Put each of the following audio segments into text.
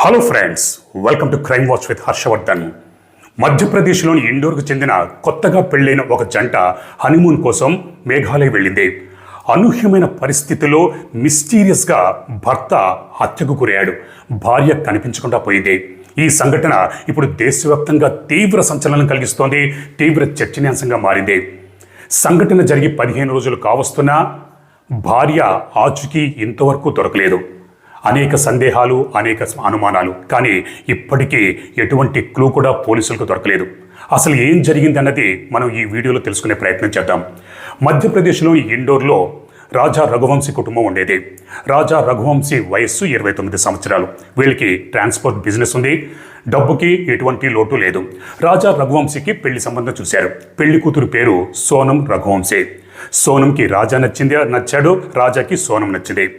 Hello friends welcome to crime watch with Harshavardhan మధ్యప్రదేశ్లోని ఇండోర్కు చెందిన కొత్తగా పెళ్ళైన ఒక జంట హనీమూన్ కోసం మేఘాలయ వెళ్ళింది. అనూహ్యమైన పరిస్థితిలో మిస్టీరియస్గా భర్త హత్యకు గురయ్యాడు. భార్య కనిపించకుండా పోయింది. ఈ సంఘటన ఇప్పుడు దేశవ్యాప్తంగా తీవ్ర సంచలనం కలిగిస్తోంది. తీవ్ర చర్చనీయాంశంగా మారింది. సంఘటన జరిగి పదిహేను రోజులు కావస్తున్నా భార్య ఆచూకీ ఇంతవరకు దొరకలేదు. అనేక సందేహాలు అనేక అనుమానాలు. కానీ ఇప్పటికీ ఎటువంటి క్లూ కూడా పోలీసులకు దొరకలేదు. అసలు ఏం జరిగింది అన్నది మనం ఈ వీడియోలో తెలుసుకునే ప్రయత్నం చేద్దాం. మధ్యప్రదేశ్లోని ఇండోర్లో రాజా రఘువంశీ కుటుంబం ఉండేది. రాజా రఘువంశీ వయస్సు ఇరవై తొమ్మిది సంవత్సరాలు. వీళ్ళకి ట్రాన్స్పోర్ట్ బిజినెస్ ఉంది. డబ్బుకి ఎటువంటి లోటు లేదు. రాజా రఘువంశీకి పెళ్ళి సంబంధం చూశారు. పెళ్ళి కూతురు పేరు సోనం రఘువంశీ. సోనంకి రాజా నచ్చింది? నచ్చాడు. రాజాకి సోనం నచ్చింది.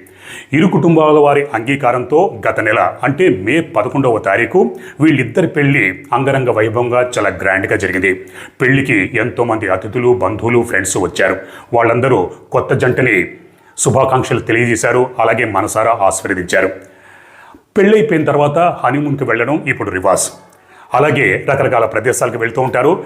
ఇరు కుటుంబాల వారి అంగీకారంతో గత నెల అంటే మే పదకొండవ తారీఖు వీళ్ళిద్దరి పెళ్ళి అంగరంగ వైభవంగా చాలా గ్రాండ్గా జరిగింది. పెళ్ళికి ఎంతోమంది అతిథులు బంధువులు ఫ్రెండ్స్ వచ్చారు. వాళ్ళందరూ కొత్త జంటని శుభాకాంక్షలు తెలియజేశారు అలాగే మనసారా ఆశీర్వదించారు. పెళ్ళైపోయిన తర్వాత హనీమూన్కి వెళ్ళడం ఇప్పుడు రివాజ్ అలాగే రకరకాల ప్రదేశాలకు వెళ్తూ ఉంటారు.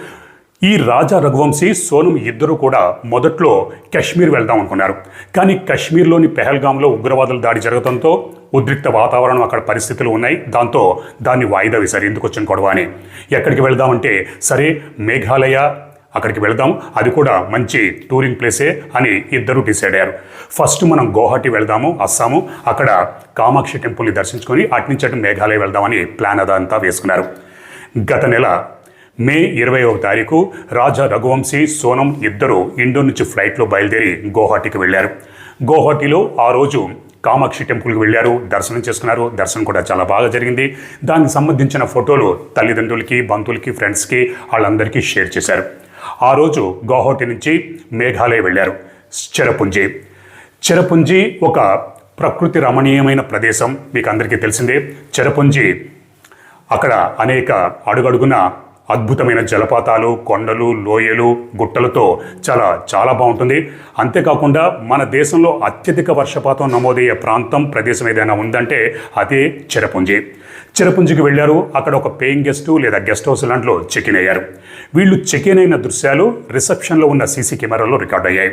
ఈ రాజా రఘువంశీ సోనం ఇద్దరు కూడా మొదట్లో కశ్మీర్ వెళ్దాం అనుకున్నారు. కానీ కశ్మీర్లోని పెహల్గాంలో ఉగ్రవాదుల దాడి జరగడంతో ఉద్రిక్త వాతావరణం అక్కడ పరిస్థితులు ఉన్నాయి. దాంతో దాన్ని వాయిదా వేశారు. ఎందుకు వచ్చిన గొడవ అని. ఎక్కడికి వెళ్దామంటే సరే మేఘాలయ అక్కడికి వెళదాం. అది కూడా మంచి టూరింగ్ ప్లేసే అని ఇద్దరు డిసైడ్ అయ్యారు. ఫస్ట్ మనం గౌహటి వెళ్దాము అస్సాము. అక్కడ కామాక్షి టెంపుల్ని దర్శించుకొని అటు నుంచి అటు మేఘాలయ వెళ్దామని ప్లాన్ అదంతా వేసుకున్నారు. గత నెల మే ఇరవై ఒక తారీఖు రాజా రఘువంశీ సోనం ఇద్దరు ఇండోర్ నుంచి ఫ్లైట్లో బయలుదేరి గౌహాటీకి వెళ్ళారు. గౌహటిలో ఆ రోజు కామాక్షి టెంపుల్కి వెళ్ళారు దర్శనం చేసుకున్నారు. దర్శనం కూడా చాలా బాగా జరిగింది. దానికి సంబంధించిన ఫోటోలు తల్లిదండ్రులకి బంధువులకి ఫ్రెండ్స్కి వాళ్ళందరికీ షేర్ చేశారు. ఆ రోజు గౌహటి నుంచి మేఘాలయ వెళ్ళారు. చిరపుంజి. చిరపుంజి ఒక ప్రకృతి రమణీయమైన ప్రదేశం. మీకు అందరికీ తెలిసిందే. చిరపుంజి అక్కడ అనేక అడుగడుగున అద్భుతమైన జలపాతాలు కొండలు లోయలు గుట్టలతో చాలా చాలా బాగుంటుంది. అంతేకాకుండా మన దేశంలో అత్యధిక వర్షపాతం నమోదయ్యే ప్రాంతం ప్రదేశం ఏదైనా ఉందంటే అదే చిరపుంజి. చిరపుంజికి వెళ్ళారు. అక్కడ ఒక పేయింగ్ గెస్ట్ లేదా గెస్ట్ హౌస్ లాంటిలో చెక్ ఇన్ అయ్యారు. వీళ్ళు చెక్ ఇన్ అయిన దృశ్యాలు రిసెప్షన్లో ఉన్న సీసీ కెమెరాలో రికార్డ్ అయ్యాయి.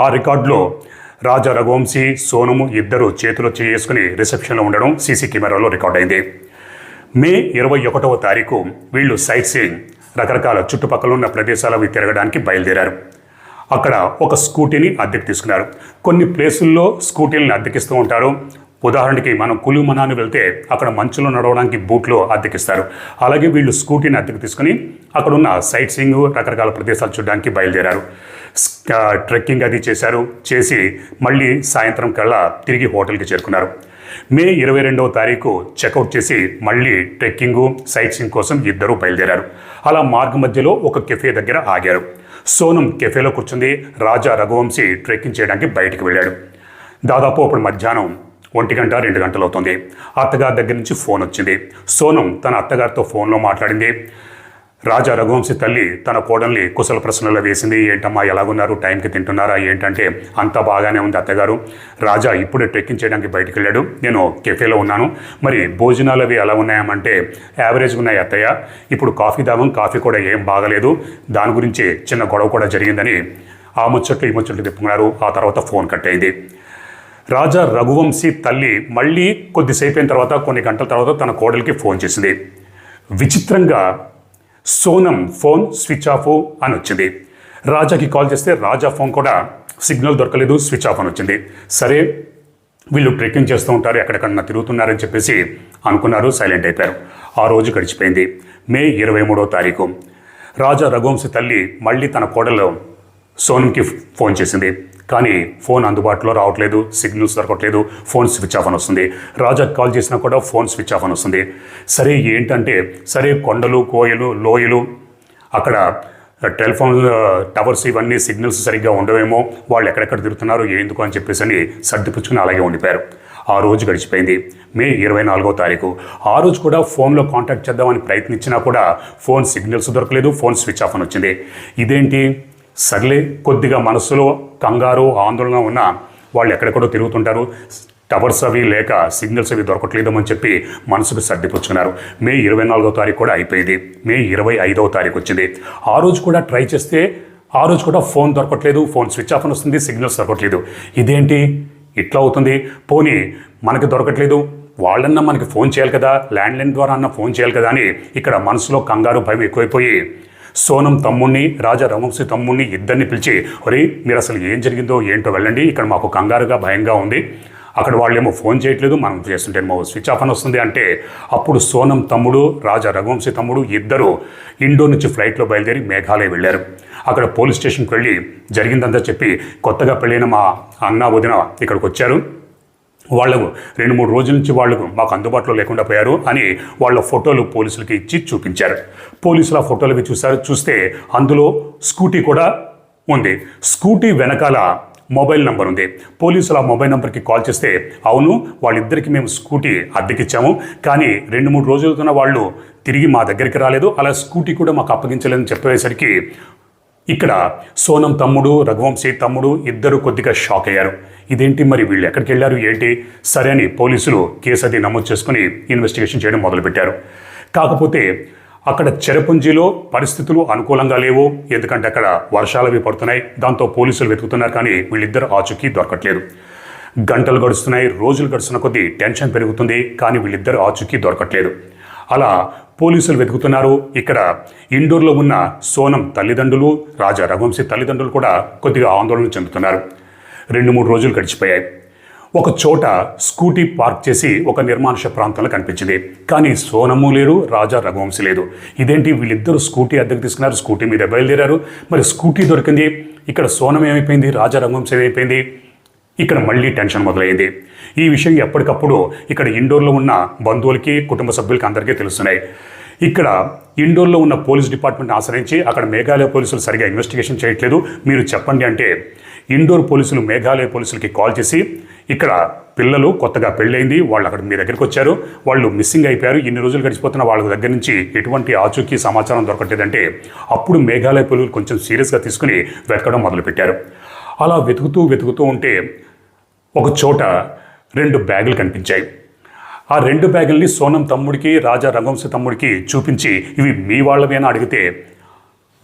ఆ రికార్డులో రాజా రఘువంశీ సోనము ఇద్దరు చేతిలో చేసుకుని రిసెప్షన్లో ఉండడం సీసీ కెమెరాలో రికార్డ్ అయింది. మే ఇరవై ఒకటవ తారీఖు వీళ్ళు సైట్ సీయింగ్ రకరకాల చుట్టుపక్కల ఉన్న ప్రదేశాలవి తిరగడానికి బయలుదేరారు. అక్కడ ఒక స్కూటీని అద్దెకు తీసుకున్నారు. కొన్ని ప్లేసుల్లో స్కూటీలను అద్దెకిస్తూ ఉంటారు. ఉదాహరణకి మనం కులు మనాన్ని వెళ్తే అక్కడ మంచులో నడవడానికి బూట్లు అద్దెకిస్తారు. అలాగే వీళ్ళు స్కూటీని అద్దెకు తీసుకుని అక్కడ ఉన్న సైట్ సీయింగ్ రకరకాల ప్రదేశాలు చూడడానికి బయలుదేరారు. ట్రెక్కింగ్ అది చేశారు. చేసి మళ్ళీ సాయంత్రం కల్లా తిరిగి హోటల్కి చేరుకున్నారు. మే ఇరవై రెండవ తారీఖు చెక్అవుట్ చేసి మళ్ళీ ట్రెక్కింగ్ సైట్ సీయింగ్ కోసం ఇద్దరూ బయలుదేరారు. అలా మార్గ మధ్యలో ఒక కెఫే దగ్గర ఆగారు. సోనం కెఫేలో కూర్చుంది రాజా రఘువంశీ ట్రెక్కింగ్ చేయడానికి బయటికి వెళ్ళాడు. దాదాపు అప్పుడు మధ్యాహ్నం ఒంటి గంట రెండు గంటలు అవుతుంది అత్తగారి దగ్గర నుంచి ఫోన్ వచ్చింది. సోనం తన అత్తగారితో ఫోన్లో మాట్లాడింది. రాజా రఘువంశీ తల్లి తన కోడల్ని కుశల ప్రశ్నలు వేసింది. ఏంటమ్మా ఎలాగున్నారు? టైంకి తింటున్నారా? ఏంటంటే అంతా బాగానే ఉంది అత్తగారు. రాజా ఇప్పుడే ట్రెక్కింగ్ చేయడానికి బయటికి వెళ్ళాడు. నేను కెఫేలో ఉన్నాను. మరి భోజనాలు అవి ఎలా ఉన్నాయమంటే యావరేజ్గా ఉన్నాయి అత్తయ్య. ఇప్పుడు కాఫీ తాగం కాఫీ కూడా ఏం బాగలేదు. దాని గురించి చిన్న గొడవ కూడా జరిగిందని ఆ ముచ్చట్లు ఈ ముచ్చట్లు తిప్పుకున్నారు. ఆ తర్వాత ఫోన్ కట్ అయింది. రాజా రఘువంశీ తల్లి మళ్ళీ కొద్దిసేపు అయిన తర్వాత కొన్ని గంటల తర్వాత తన కోడలికి ఫోన్ చేసింది. విచిత్రంగా సోనం ఫోన్ స్విచ్ ఆఫ్ అని వచ్చింది. రాజాకి కాల్ చేస్తే రాజా ఫోన్ కూడా సిగ్నల్ దొరకలేదు స్విచ్ ఆఫ్ అని వచ్చింది. సరే వీళ్ళు ట్రెక్కింగ్ చేస్తూ ఉంటారు ఎక్కడెక్కడన్నా తిరుగుతున్నారని చెప్పేసి అనుకున్నారు సైలెంట్ అయిపోయారు. ఆ రోజు గడిచిపోయింది మే ఇరవై మూడో తారీఖు. రాజా రఘువంశ తల్లి మళ్ళీ తన కోడలు సోనంకి ఫోన్ చేసింది. కానీ ఫోన్ అందుబాటులో రావట్లేదు సిగ్నల్స్ దొరకట్లేదు ఫోన్ స్విచ్ ఆఫ్ అని వస్తుంది. రాజాకి కాల్ చేసినా కూడా ఫోన్ స్విచ్ ఆఫ్ అని వస్తుంది. సరే ఏంటంటే సరే కొండలు కోయలు లోయలు అక్కడ టెలిఫోన్ టవర్స్ ఇవన్నీ సిగ్నల్స్ సరిగ్గా ఉండవేమో వాళ్ళు ఎక్కడెక్కడ తిరుగుతున్నారు ఎందుకు అని చెప్పేసి అని సర్దిపుచ్చుకుని అలాగే ఉండిపోయారు. ఆ రోజు గడిచిపోయింది. మే ఇరవై నాలుగో తారీఖు. ఆ రోజు కూడా ఫోన్లో కాంటాక్ట్ చేద్దామని ప్రయత్నించినా కూడా ఫోన్ సిగ్నల్స్ దొరకలేదు ఫోన్ స్విచ్ ఆఫ్ అని వచ్చింది. ఇదేంటి? సర్లే కొద్దిగా మనసులో కంగారు ఆందోళన ఉన్న వాళ్ళు ఎక్కడెక్కడో తిరుగుతుంటారు. టవర్స్ అవి లేక సిగ్నల్స్ అవి దొరకట్లేదు అని చెప్పి మనసుకు సర్దిపుచ్చుకున్నారు. మే ఇరవై నాలుగో తారీఖు కూడా అయిపోయింది. మే ఇరవై ఐదవ తారీఖు వచ్చింది. ఆ రోజు కూడా ట్రై చేస్తే ఆ రోజు కూడా ఫోన్ దొరకట్లేదు. ఫోన్ స్విచ్ ఆఫ్ అని వస్తుంది సిగ్నల్స్ దొరకట్లేదు. ఇదేంటి? ఇట్లా అవుతుంది. పోనీ మనకి దొరకట్లేదు. వాళ్ళన్నా మనకి ఫోన్ చేయాలి కదా. ల్యాండ్లైన్ ద్వారా అన్న ఫోన్ చేయాలి కదా అని ఇక్కడ మనసులో కంగారు భయం ఎక్కువైపోయి సోనం తమ్ముణ్ణి రాజా రవంశీ తమ్ముణ్ణి ఇద్దరిని పిలిచి ఒరే మీరు అసలు ఏం జరిగిందో ఏంటో వెళ్ళండి ఇక్కడ మాకు కంగారుగా భయంగా ఉంది. అక్కడ వాళ్ళేమో ఫోన్ చేయట్లేదు మనం చేస్తుంటేమో స్విచ్ ఆఫ్ అని వస్తుంది అంటే అప్పుడు సోనం తమ్ముడు రాజా రఘువంశీ తమ్ముడు ఇద్దరు ఇండోర్ నుంచి ఫ్లైట్లో బయలుదేరి మేఘాలయ వెళ్ళారు. అక్కడ పోలీస్ స్టేషన్కి వెళ్ళి జరిగిందంతా చెప్పి కొత్తగా పెళ్ళైన మా అన్న వదిన ఇక్కడికి వచ్చారు. వాళ్ళకు రెండు మూడు రోజుల నుంచి వాళ్ళకు మాకు అందుబాటులో లేకుండా పోయారు అని వాళ్ళ ఫోటోలు పోలీసులకి ఇచ్చి చూపించారు. పోలీసులు ఆ ఫోటోలు చూశారు. చూస్తే అందులో స్కూటీ కూడా ఉంది. స్కూటీ వెనకాల మొబైల్ నంబర్ ఉంది. పోలీసులు ఆ మొబైల్ నెంబర్కి కాల్ చేస్తే అవును వాళ్ళిద్దరికి మేము స్కూటీ అద్దెకిచ్చాము కానీ రెండు మూడు రోజులతో వాళ్ళు తిరిగి మా దగ్గరికి రాలేదు. అలా స్కూటీ కూడా మాకు అప్పగించలేదని చెప్పేసరికి ఇక్కడ సోనం తమ్ముడు రఘువంశీ తమ్ముడు ఇద్దరు కొద్దిగా షాక్ అయ్యారు. ఇదేంటి మరి వీళ్ళు ఎక్కడికి వెళ్ళారు ఏంటి? సరే అని పోలీసులు కేసు అది నమోదు చేసుకుని ఇన్వెస్టిగేషన్ చేయడం మొదలుపెట్టారు. కాకపోతే అక్కడ చెరపుంజిలో పరిస్థితులు అనుకూలంగా లేవు. ఎందుకంటే అక్కడ వర్షాలు అవి పడుతున్నాయి. దాంతో పోలీసులు వెతుకుతున్నారు కానీ వీళ్ళిద్దరు ఆచూకీ దొరకట్లేదు. గంటలు గడుస్తున్నాయి. రోజులు గడుస్తున్న కొద్దీ టెన్షన్ పెరుగుతుంది. కానీ వీళ్ళిద్దరు ఆచూకీ దొరకట్లేదు. అలా పోలీసులు వెతుకుతున్నారు. ఇక్కడ ఇండోర్లో ఉన్న సోనం తల్లిదండ్రులు రాజా రఘువంశీ తల్లిదండ్రులు కూడా కొద్దిగా ఆందోళన చెందుతున్నారు. రెండు మూడు రోజులు గడిచిపోయాయి. ఒక చోట స్కూటీ పార్క్ చేసి ఒక నిర్మానుష ప్రాంతంలో కనిపించింది. కానీ సోనము లేరు రాజా రఘువంశీ లేదు. ఇదేంటి? వీళ్ళిద్దరూ స్కూటీ అద్దెకు తీసుకున్నారు. స్కూటీ మీద బయలుదేరారు. మరి స్కూటీ దొరికింది. ఇక్కడ సోనం ఏమైపోయింది రాజా రఘువంశీ ఏమైపోయింది? ఇక్కడ మళ్ళీ టెన్షన్ మొదలైంది. ఈ విషయం ఎప్పటికప్పుడు ఇక్కడ ఇండోర్లో ఉన్న బంధువులకి కుటుంబ సభ్యులకి అందరికీ తెలుస్తున్నాయి. ఇక్కడ ఇండోర్లో ఉన్న పోలీస్ డిపార్ట్మెంట్ ఆశ్రయించి అక్కడ మేఘాలయ పోలీసులు సరిగా ఇన్వెస్టిగేషన్ చేయట్లేదు. మీరు చెప్పండి అంటే ఇండోర్ పోలీసులు మేఘాలయ పోలీసులకి కాల్ చేసి ఇక్కడ పిల్లలు కొత్తగా పెళ్ళైంది వాళ్ళు అక్కడ మీ దగ్గరికి వచ్చారు వాళ్ళు మిస్సింగ్ అయిపోయారు ఇన్ని రోజులు గడిచిపోతున్న వాళ్ళ దగ్గర నుంచి ఎటువంటి ఆచూకీ సమాచారం దొరకట్లేదంటే అప్పుడు మేఘాలయ పోలీసులు కొంచెం సీరియస్గా తీసుకుని వెతకడం మొదలుపెట్టారు. అలా వెతుకుతూ వెతుకుతూ ఉంటే ఒక చోట రెండు బ్యాగులు కనిపించాయి. ఆ రెండు బ్యాగుల్ని సోనం తమ్ముడికి రాజా రఘువంశ తమ్ముడికి చూపించి ఇవి మీ వాళ్ళవే అని అడిగితే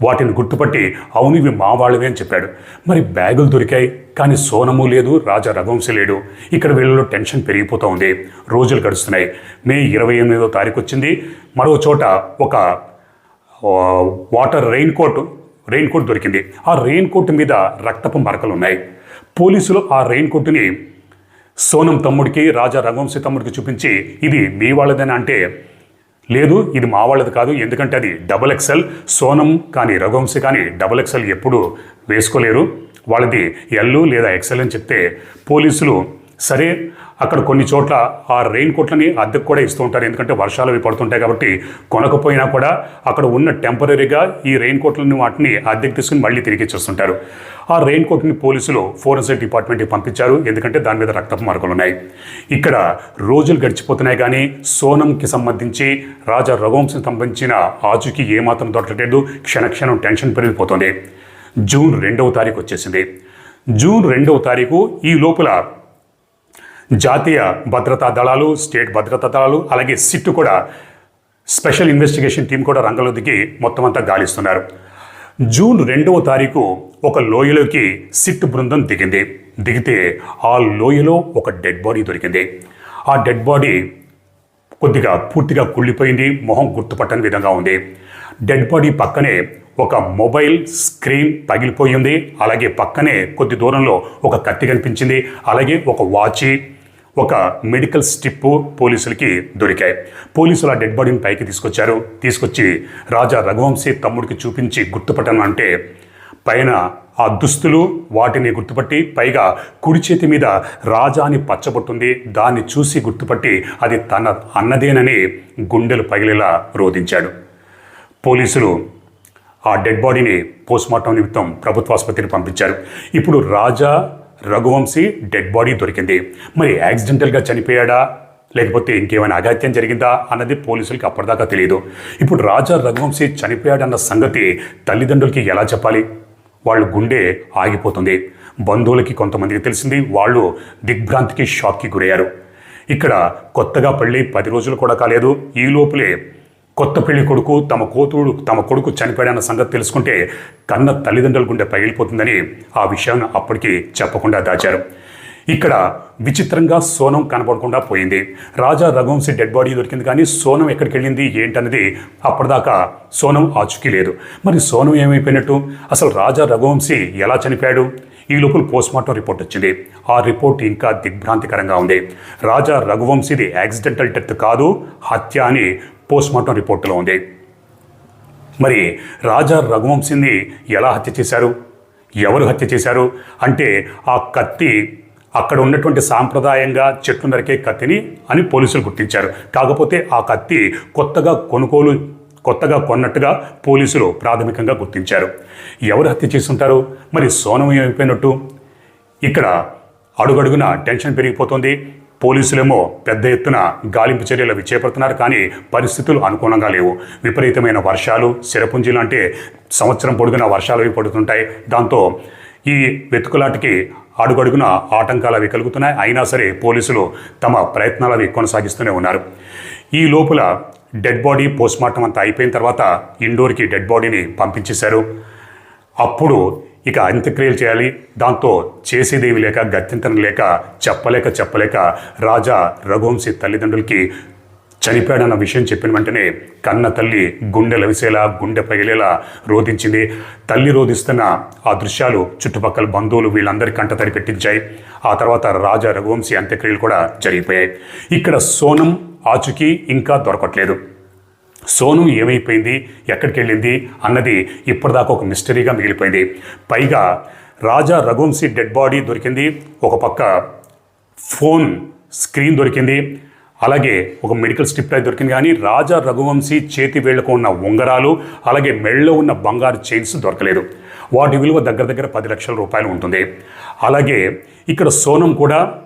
వాటిని గుర్తుపట్టి అవును ఇవి మా వాళ్ళవే అని చెప్పాడు. మరి బ్యాగులు దొరికాయి కానీ సోనము లేదు రాజా రఘువంశ లేడు. ఇక్కడ వీళ్ళలో టెన్షన్ పెరిగిపోతూ ఉంది. రోజులు గడుస్తున్నాయి. మే ఇరవై ఎనిమిదో తారీఖు వచ్చింది. మరో చోట ఒక water raincoat raincoat దొరికింది. ఆ రెయిన్ కోట్ మీద రక్తపు మరకలు ఉన్నాయి పోలీసులు ఆ రెయిన్ కోట్ని సోనం తమ్ముడికి రాజా రఘువంశీ తమ్ముడికి చూపించి ఇది మీ వాళ్ళదని అంటే లేదు ఇది మా వాళ్ళది కాదు ఎందుకంటే అది డబల్ ఎక్సెల్ సోనం కానీ రఘువంశీ కానీ డబల్ ఎక్సెల్ ఎప్పుడూ వేసుకోలేరు. వాళ్ళది ఎల్లు లేదా ఎక్సెల్ అని చెప్తే పోలీసులు సరే అక్కడ కొన్ని చోట్ల ఆ రెయిన్ కోట్లని అద్దెకు కూడా ఇస్తూ ఉంటారు. ఎందుకంటే వర్షాలు అవి పడుతుంటాయి కాబట్టి కొనకపోయినా కూడా అక్కడ ఉన్న టెంపరీగా ఈ రెయిన్ కోట్లని వాటిని అద్దెకు తీసుకుని మళ్ళీ తిరిగి ఇచ్చేస్తుంటారు. ఆ రెయిన్ కోట్ని పోలీసులు ఫోరెన్సిక్ డిపార్ట్మెంట్కి పంపించారు. ఎందుకంటే దాని మీద రక్తపు మార్కులు ఉన్నాయి. ఇక్కడ రోజులు గడిచిపోతున్నాయి కానీ సోనంకి సంబంధించి రాజా రఘువంశం సంబంధించిన ఆచూకీ ఏమాత్రం దొరకలేదు క్షణక్షణం టెన్షన్ పెరిగిపోతుంది. జూన్ రెండవ తారీఖు వచ్చేసింది. జూన్ రెండవ తారీఖు ఈ లోపల జాతీయ భద్రతా దళాలు స్టేట్ భద్రతా దళాలు అలాగే సిట్ కూడా స్పెషల్ ఇన్వెస్టిగేషన్ టీం కూడా రంగంలో దిగి మొత్తం అంతా గాలిస్తున్నారు. జూన్ రెండవ తారీఖు ఒక లోయలోకి సిట్ బృందం దిగింది. దిగితే ఆ లోయలో ఒక డెడ్ బాడీ దొరికింది. ఆ డెడ్ బాడీ కొద్దిగా పూర్తిగా కుళ్ళిపోయింది మొహం గుర్తుపట్టని విధంగా ఉంది. డెడ్ బాడీ పక్కనే ఒక మొబైల్ స్క్రీన్ పగిలిపోయింది అలాగే పక్కనే కొద్ది దూరంలో ఒక కత్తి కనిపించింది. అలాగే ఒక వాచి ఒక మెడికల్ స్టిప్ పోలీసులకి దొరికాయి. పోలీసులు ఆ డెడ్ బాడీని పైకి తీసుకొచ్చారు. తీసుకొచ్చి రాజా రఘువంశీ తమ్ముడికి చూపించి గుర్తుపట్టను అంటే పైన ఆ దుస్తులు వాటిని గుర్తుపట్టి పైగా కుడి చేతి మీద రాజా అని పచ్చబొట్టుంది. దాన్ని చూసి గుర్తుపట్టి అది తన అన్నదేనని గుండెలు పగిలేలా రోధించాడు. పోలీసులు ఆ డెడ్ బాడీని పోస్ట్మార్టం నిమిత్తం ప్రభుత్వ ఆసుపత్రికి పంపించారు. ఇప్పుడు రాజా రఘువంశీ డెడ్ బాడీ దొరికింది. మరి యాక్సిడెంటల్గా చనిపోయాడా? లేకపోతే ఇంకేమైనా అఘాత్యం జరిగిందా అన్నది పోలీసులకి అప్పటిదాకా తెలియదు. ఇప్పుడు రాజా రఘువంశీ చనిపోయాడన్న సంగతి తల్లిదండ్రులకి ఎలా చెప్పాలి? వాళ్ళ గుండె ఆగిపోతుంది. బంధువులకి కొంతమందికి తెలిసింది వాళ్ళు దిగ్భ్రాంతికి షాక్కి గురయ్యారు. ఇక్కడ కొత్తగా పెళ్ళి పది రోజులు కూడా కాలేదు. ఈ లోపలే కొత్త పెళ్ళి కొడుకు తమ కూతురు తమ కొడుకు చనిపోయాడన్న సంగతి తెలుసుకుంటే కన్న తల్లిదండ్రుల గుండె పగిలిపోతుందని ఆ విషయాన్ని అప్పటికి చెప్పకుండా దాచారు. ఇక్కడ విచిత్రంగా సోనం కనపడకుండా పోయింది. రాజా రఘువంశీ డెడ్ బాడీ దొరికింది కానీ సోనం ఎక్కడికి వెళ్ళింది ఏంటన్నది అప్పటిదాకా సోనం ఆచుకీ లేదు. మరి సోనం ఏమైపోయినట్టు? అసలు రాజా రఘువంశీ ఎలా చనిపోయాడు? ఈ లోపల పోస్ట్మార్టం రిపోర్ట్ వచ్చింది. ఆ రిపోర్ట్ ఇంకా దిగ్భ్రాంతికరంగా ఉంది. రాజా రఘువంశీది యాక్సిడెంటల్ డెత్ కాదు హత్య అని పోస్ట్మార్టం రిపోర్టులో ఉంది. మరి రాజా రఘువంశీని ఎలా హత్య చేశారు? ఎవరు హత్య చేశారు? అంటే ఆ కత్తి అక్కడ ఉన్నటువంటి సాంప్రదాయంగా చెట్లు నరికే కత్తిని అని పోలీసులు గుర్తించారు. కాకపోతే ఆ కత్తి కొత్తగా కొనుగోలు కొత్తగా కొన్నట్టుగా పోలీసులు ప్రాథమికంగా గుర్తించారు. ఎవరు హత్య చేస్తుంటారు? మరి సోనం ఏమైపోయినట్టు? ఇక్కడ అడుగడుగున టెన్షన్ పెరిగిపోతుంది. పోలీసులేమో పెద్ద ఎత్తున గాలింపు చర్యలు చేపడుతున్నారు కానీ పరిస్థితులు అనుకూలంగా లేవు. విపరీతమైన వర్షాలు సిరపుంజీలు అంటే సంవత్సరం పొడుగున వర్షాలు అవి పడుతుంటాయి. దాంతో ఈ వెతుకులాటికి అడుగడుగున ఆటంకాలు అవి కలుగుతున్నాయి. అయినా సరే పోలీసులు తమ ప్రయత్నాలు అవి కొనసాగిస్తూనే ఉన్నారు. ఈ లోపల డెడ్ బాడీ పోస్ట్మార్టం అంతా అయిపోయిన తర్వాత ఇండోర్కి డెడ్ బాడీని పంపించేశారు. అప్పుడు ఇక అంత్యక్రియలు చేయాలి. దాంతో చేసేదేవి లేక గత్యంతరం లేక చెప్పలేక చెప్పలేక రాజా రఘువంశీ తల్లిదండ్రులకి చనిపోయాడన్న విషయం చెప్పిన వెంటనే కన్న తల్లి గుండె లవిసేలా గుండె పగిలేలా రోధించింది. తల్లి రోధిస్తున్న ఆ దృశ్యాలు చుట్టుపక్కల బంధువులు వీళ్ళందరి కంట తడి పెట్టించాయి. ఆ తర్వాత రాజా రఘువంశీ అంత్యక్రియలు కూడా జరిగిపోయాయి. ఇక్కడ సోనం ఆచుకి ఇంకా దొరకట్లేదు. సోను ఏమైపోయింది? ఎక్కడికి వెళ్ళింది అన్నది ఇప్పటిదాకా ఒక మిస్టరీగా మిగిలిపోయింది. పైగా రాజా రఘువంశీ డెడ్ బాడీ దొరికింది. ఒక పక్క ఫోన్ స్క్రీన్ దొరికింది. అలాగే ఒక మెడికల్ స్ట్రిప్ అయితే దొరికింది. కానీ రాజా రఘువంశీ చేతి వేళ్ళకు ఉన్న ఉంగరాలు అలాగే మెళ్ళలో ఉన్న బంగారు చైన్స్ దొరకలేదు. వాటి విలువ దగ్గర దగ్గర పది లక్షల రూపాయలు ఉంటుంది. అలాగే ఇక్కడ సోనం కూడా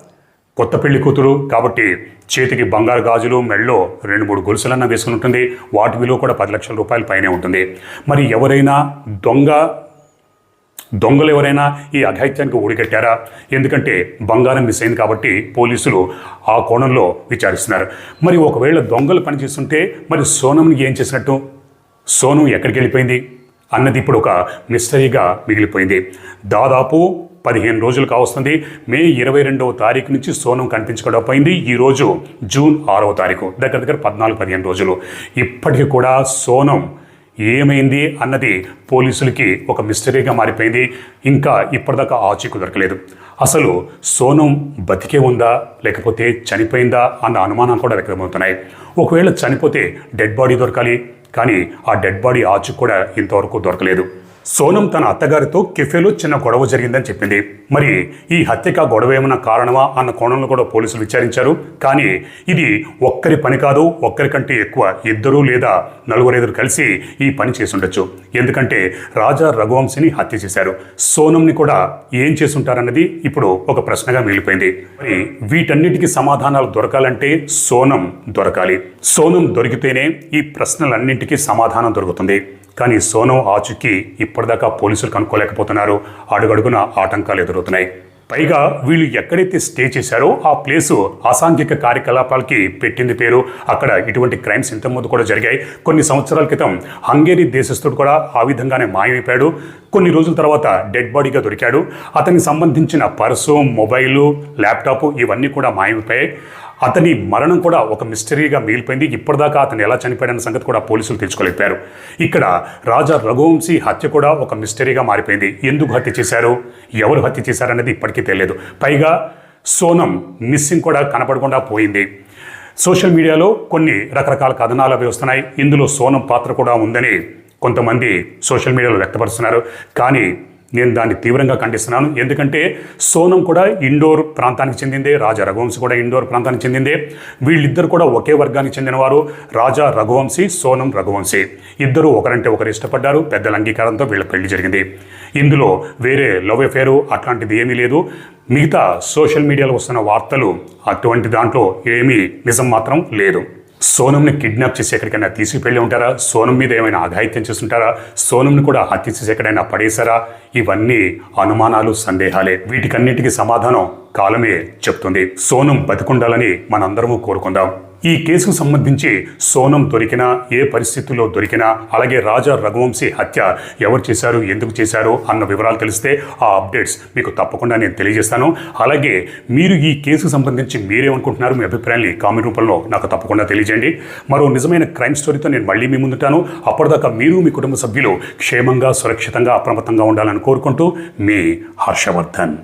కొత్త పెళ్ళి కూతురు కాబట్టి చేతికి బంగారు గాజులు మెళ్ళో రెండు మూడు గొలుసులన్నా వేసుకుని ఉంటుంది. వాటి విలువ కూడా పది లక్షల రూపాయల పైనే ఉంటుంది. మరి ఎవరైనా దొంగ దొంగలు ఎవరైనా ఈ అఘాయిత్యానికి ఊడిగట్టారా? ఎందుకంటే బంగారం మిస్ అయింది కాబట్టి పోలీసులు ఆ కోణంలో విచారిస్తున్నారు. మరి ఒకవేళ దొంగలు పనిచేస్తుంటే మరి సోనంని ఏం చేసినట్టు? సోనం ఎక్కడికి వెళ్ళిపోయింది? అన్నది ఇప్పుడు ఒక మిస్టరీగా మిగిలిపోయింది. దాదాపు పదిహేను రోజులు కావస్తుంది. మే ఇరవై రెండవ తారీఖు నుంచి సోనం కనిపించకుండా పోయింది ఈరోజు జూన్ ఆరవ తారీఖు దగ్గర దగ్గర పద్నాలుగు పదిహేను రోజులు. ఇప్పటికీ కూడా సోనం ఏమైంది అన్నది పోలీసులకి ఒక మిస్టరీగా మారిపోయింది. ఇంకా ఇప్పటిదాకా ఆచూకు దొరకలేదు. అసలు సోనం బతికే ఉందా లేకపోతే చనిపోయిందా అన్న అనుమానం కూడా వ్యక్తమవుతున్నాయి. ఒకవేళ చనిపోతే డెడ్ బాడీ దొరకాలి కానీ ఆ డెడ్ బాడీ ఆచూకు కూడా ఇంతవరకు దొరకలేదు. సోనం తన అత్తగారితో కెఫేలో చిన్న గొడవ జరిగిందని చెప్పింది. మరి ఈ హత్యక గొడవ ఏమైనా కారణమా అన్న కోణంలో కూడా పోలీసులు విచారించారు. కానీ ఇది ఒక్కరి పని కాదు ఒక్కరికంటే ఎక్కువ. ఇద్దరు లేదా నలుగురైదురు కలిసి ఈ పని చేసి ఉండొచ్చు ఎందుకంటే రాజా రఘువంశిని హత్య చేశారు. సోనంని కూడా ఏం చేసుంటారన్నది ఇప్పుడు ఒక ప్రశ్నగా మిగిలిపోయింది. మరి వీటన్నిటికీ సమాధానాలు దొరకాలంటే సోనం దొరకాలి. సోనం దొరికితేనే ఈ ప్రశ్నలన్నింటికీ సమాధానం దొరుకుతుంది. కానీ సోనం ఆచుకి ఇప్పటిదాకా పోలీసులు కనుక్కోలేకపోతున్నారు. అడుగడుగున ఆటంకాలు ఎదురవుతున్నాయి. పైగా వీళ్ళు ఎక్కడైతే స్టే చేశారో ఆ ప్లేసు అసాంఘిక కార్యకలాపాలకి పెట్టింది పేరు. అక్కడ ఇటువంటి క్రైమ్స్ ఇంతకుముందు కూడా జరిగాయి. కొన్ని సంవత్సరాల క్రితం హంగేరీ దేశస్థుడు కూడా ఆ విధంగానే మాయమైపోయాడు. కొన్ని రోజుల తర్వాత డెడ్ బాడీగా దొరికాడు. అతనికి సంబంధించిన పర్సు మొబైలు ల్యాప్టాప్ ఇవన్నీ కూడా మాయమైపోయాయి. అతని మరణం కూడా ఒక మిస్టరీగా మిగిలిపోయింది ఇప్పటిదాకా అతను ఎలా చనిపోయాడన్న సంగతి కూడా పోలీసులు తెలుసుకోలేకపోయారు. ఇక్కడ రాజా రఘువంశీ హత్య కూడా ఒక మిస్టరీగా మారిపోయింది. ఎందుకు హత్య చేశారు? ఎవరు హత్య చేశారనేది ఇప్పటికీ తెలియదు పైగా సోనం మిస్సింగ్ కూడా కనపడకుండా పోయింది. సోషల్ మీడియాలో కొన్ని రకరకాల కథనాలు అవి వస్తున్నాయి. ఇందులో సోనం పాత్ర కూడా ఉందని కొంతమంది సోషల్ మీడియాలో వ్యక్తపరుస్తున్నారు. కానీ నేను దాన్ని తీవ్రంగా ఖండిస్తున్నాను. ఎందుకంటే సోనం కూడా ఇండోర్ ప్రాంతానికి చెందిందే రాజా రఘువంశీ కూడా ఇండోర్ ప్రాంతానికి చెందిందే. వీళ్ళిద్దరు కూడా ఒకే వర్గానికి చెందినవారు రాజా రఘువంశీ సోనం రఘువంశీ. ఇద్దరు ఒకరంటే ఒకరు ఇష్టపడ్డారు పెద్దల అంగీకారంతో వీళ్ళ పెళ్ళి జరిగింది. ఇందులో వేరే లవ్ అఫేరు అట్లాంటిది ఏమీ లేదు. మిగతా సోషల్ మీడియాలో వస్తున్న వార్తలు అటువంటి దాంట్లో ఏమీ నిజం మాత్రం లేదు. సోనంని కిడ్నాప్ చేసి ఎక్కడికైనా తీసుకువెళ్ళి ఉంటారా? సోనం మీద ఏమైనా అఘాయిత్యం చేస్తుంటారా సోనంని కూడా హత్య చేసి ఎక్కడైనా పడేశారా? ఇవన్నీ అనుమానాలు సందేహాలే. వీటికన్నిటికీ సమాధానం కాలమే చెప్తుంది. సోనం బతికుండాలని మనందరము కోరుకుందాం. ఈ కేసుకు సంబంధించి సోనం దొరికినా ఏ పరిస్థితుల్లో దొరికినా అలాగే రాజా రఘువంశీ హత్య ఎవరు చేశారు ఎందుకు చేశారు అన్న వివరాలు తెలిస్తే ఆ అప్డేట్స్ మీకు తప్పకుండా నేను తెలియజేస్తాను. అలాగే మీరు ఈ కేసుకు సంబంధించి మీరేమనుకుంటున్నారు మీ అభిప్రాయాన్ని కామెంట్ రూపంలో నాకు తప్పకుండా తెలియజేయండి. మరో నిజమైన క్రైమ్ స్టోరీతో నేను మళ్ళీ మీ ముందుంటాను. అప్పటిదాకా మీరు మీ కుటుంబ సభ్యులు క్షేమంగా సురక్షితంగా అప్రమత్తంగా ఉండాలని కోరుకుంటూ మీ హర్షవర్ధన్.